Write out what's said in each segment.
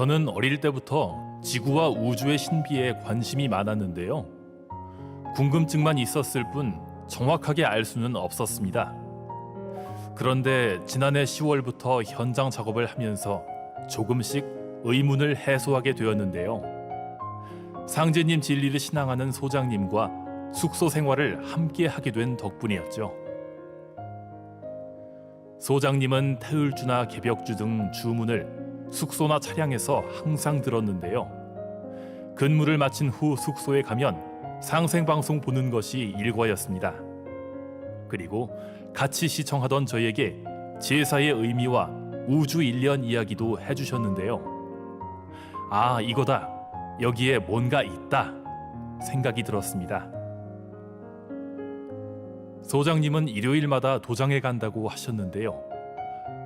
저는 어릴 때부터 지구와 우주의 신비에 관심이 많았는데요. 궁금증만 있었을 뿐 정확하게 알 수는 없었습니다. 그런데 지난해 10월부터 현장 작업을 하면서 조금씩 의문을 해소하게 되었는데요. 상제님 진리를 신앙하는 소장님과 숙소 생활을 함께 하게 된 덕분이었죠. 소장님은 태을주나 개벽주 등 주문을 숙소나 차량에서 항상 들었는데요. 근무를 마친 후 숙소에 가면 상생방송 보는 것이 일과였습니다. 그리고 같이 시청하던 저에게 제사의 의미와 우주 일련 이야기도 해주셨는데요. 아, 이거다. 여기에 뭔가 있다. 생각이 들었습니다. 소장님은 일요일마다 도장에 간다고 하셨는데요.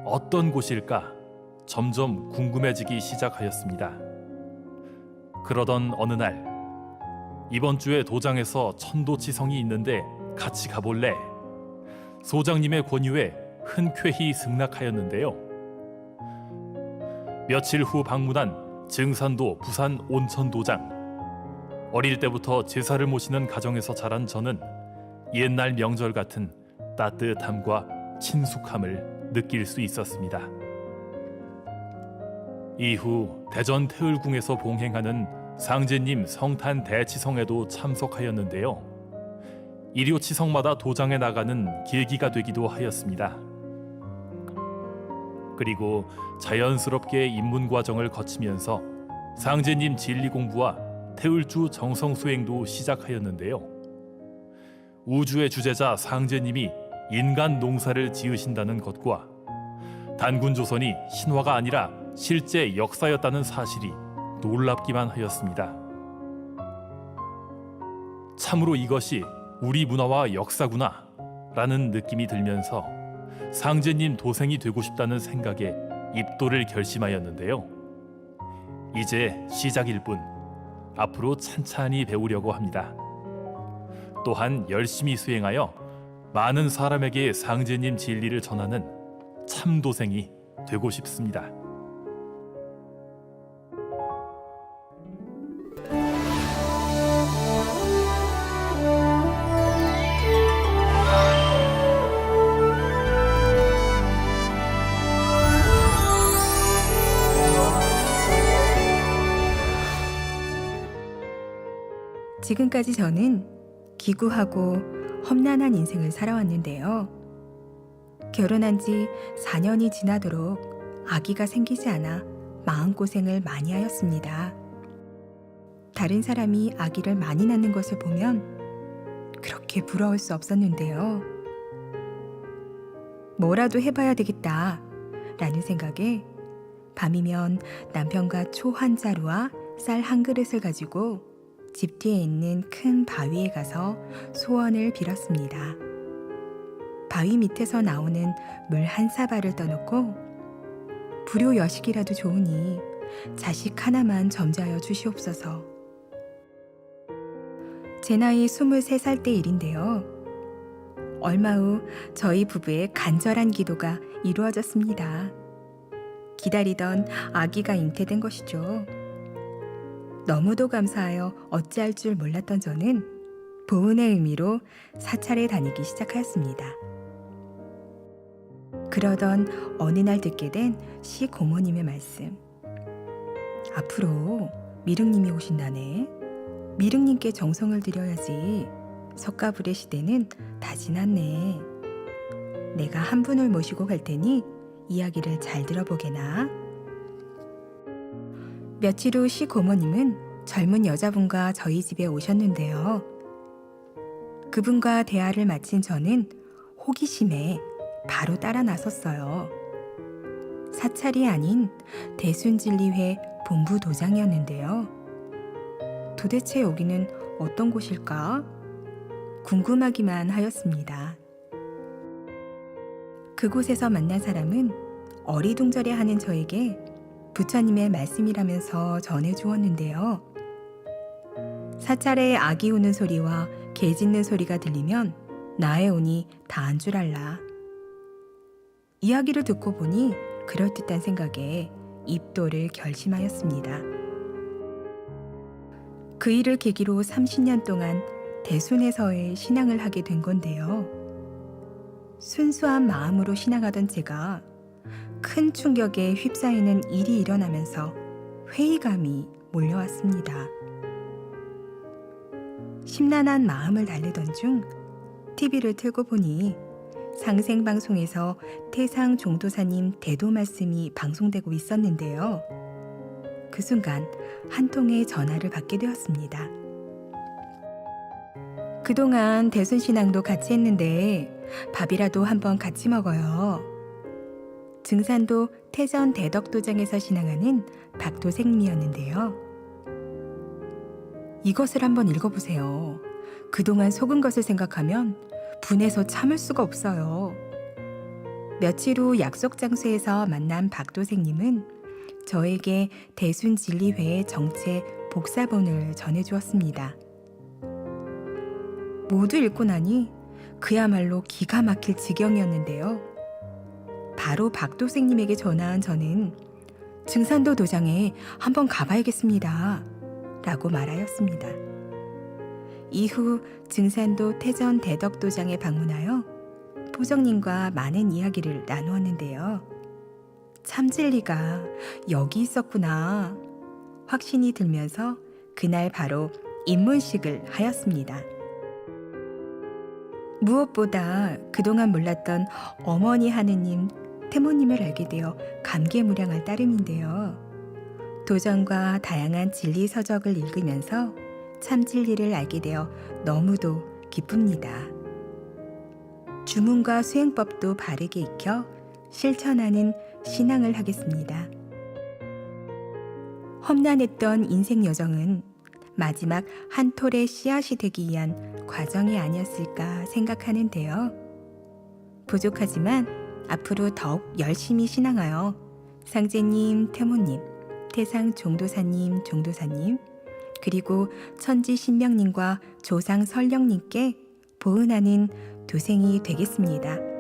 어떤 곳일까? 점점 궁금해지기 시작하였습니다. 그러던 어느 날, 이번 주에 도장에서 천도치성이 있는데 같이 가볼래? 소장님의 권유에 흔쾌히 승낙하였는데요. 며칠 후 방문한 증산도 부산 온천도장. 어릴 때부터 제사를 모시는 가정에서 자란 저는 옛날 명절 같은 따뜻함과 친숙함을 느낄 수 있었습니다. 이후 대전 태을궁에서 봉행하는 상제님 성탄 대치성에도 참석하였는데요. 일요 치성마다 도장에 나가는 계기가 되기도 하였습니다. 그리고 자연스럽게 입문 과정을 거치면서 상제님 진리 공부와 태을주 정성 수행도 시작하였는데요. 우주의 주제자 상제님이 인간 농사를 지으신다는 것과 단군 조선이 신화가 아니라 실제 역사였다는 사실이 놀랍기만 하였습니다. 참으로 이것이 우리 문화와 역사구나 라는 느낌이 들면서 상제님 도생이 되고 싶다는 생각에 입도를 결심하였는데요. 이제 시작일 뿐 앞으로 찬찬히 배우려고 합니다. 또한 열심히 수행하여 많은 사람에게 상제님 진리를 전하는 참도생이 되고 싶습니다. 지금까지 저는 기구하고 험난한 인생을 살아왔는데요. 결혼한 지 4년이 지나도록 아기가 생기지 않아 마음고생을 많이 하였습니다. 다른 사람이 아기를 많이 낳는 것을 보면 그렇게 부러울 수 없었는데요. 뭐라도 해봐야 되겠다 라는 생각에 밤이면 남편과 초한 자루와 쌀 한 그릇을 가지고 집 뒤에 있는 큰 바위에 가서 소원을 빌었습니다. 바위 밑에서 나오는 물 한 사발을 떠놓고 불효 여식이라도 좋으니 자식 하나만 점지하여 주시옵소서. 제 나이 23살 때 일인데요. 얼마 후 저희 부부의 간절한 기도가 이루어졌습니다. 기다리던 아기가 잉태된 것이죠. 너무도 감사하여 어찌할 줄 몰랐던 저는 보은의 의미로 사찰에 다니기 시작하였습니다. 그러던 어느 날 듣게 된 시 고모님의 말씀. 앞으로 미륵님이 오신다네. 미륵님께 정성을 드려야지. 석가불의 시대는 다 지났네. 내가 한 분을 모시고 갈 테니 이야기를 잘 들어보게나. 며칠 후 시 고모님은 젊은 여자분과 저희 집에 오셨는데요. 그분과 대화를 마친 저는 호기심에 바로 따라 나섰어요. 사찰이 아닌 대순진리회 본부 도장이었는데요. 도대체 여기는 어떤 곳일까? 궁금하기만 하였습니다. 그곳에서 만난 사람은 어리둥절해 하는 저에게 부처님의 말씀이라면서 전해주었는데요. 사찰에 아기 우는 소리와 개 짖는 소리가 들리면 나의 운이 다한 줄 알라. 이야기를 듣고 보니 그럴듯한 생각에 입도를 결심하였습니다. 그 일을 계기로 30년 동안 대순에서의 신앙을 하게 된 건데요. 순수한 마음으로 신앙하던 제가 큰 충격에 휩싸이는 일이 일어나면서 회의감이 몰려왔습니다. 심란한 마음을 달래던 중 TV를 틀고 보니 상생방송에서 태상 종도사님 대도 말씀이 방송되고 있었는데요. 그 순간 한 통의 전화를 받게 되었습니다. 그동안 대순신앙도 같이 했는데 밥이라도 한번 같이 먹어요. 증산도 태전 대덕도장에서 신앙하는 박도생님이었는데요. 이것을 한번 읽어보세요. 그동안 속은 것을 생각하면 분해서 참을 수가 없어요. 며칠 후 약속 장소에서 만난 박도생님은 저에게 대순 진리회의 정체 복사본을 전해주었습니다. 모두 읽고 나니 그야말로 기가 막힐 지경이었는데요. 바로 박도생님에게 전화한 저는 증산도 도장에 한번 가봐야겠습니다. 라고 말하였습니다. 이후 증산도 태전 대덕도장에 방문하여 포정님과 많은 이야기를 나누었는데요. 참진리가 여기 있었구나. 확신이 들면서 그날 바로 입문식을 하였습니다. 무엇보다 그동안 몰랐던 어머니 하느님, 태모님을 알게 되어 감개무량할 따름인데요. 도전과 다양한 진리 서적을 읽으면서 참 진리를 알게 되어 너무도 기쁩니다. 주문과 수행법도 바르게 익혀 실천하는 신앙을 하겠습니다. 험난했던 인생 여정은 마지막 한 톨의 씨앗이 되기 위한 과정이 아니었을까 생각하는데요. 부족하지만 앞으로 더욱 열심히 신앙하여 상제님, 태모님, 태상 종도사님, 종도사님, 그리고 천지 신명님과 조상 설령님께 보은하는 도생이 되겠습니다.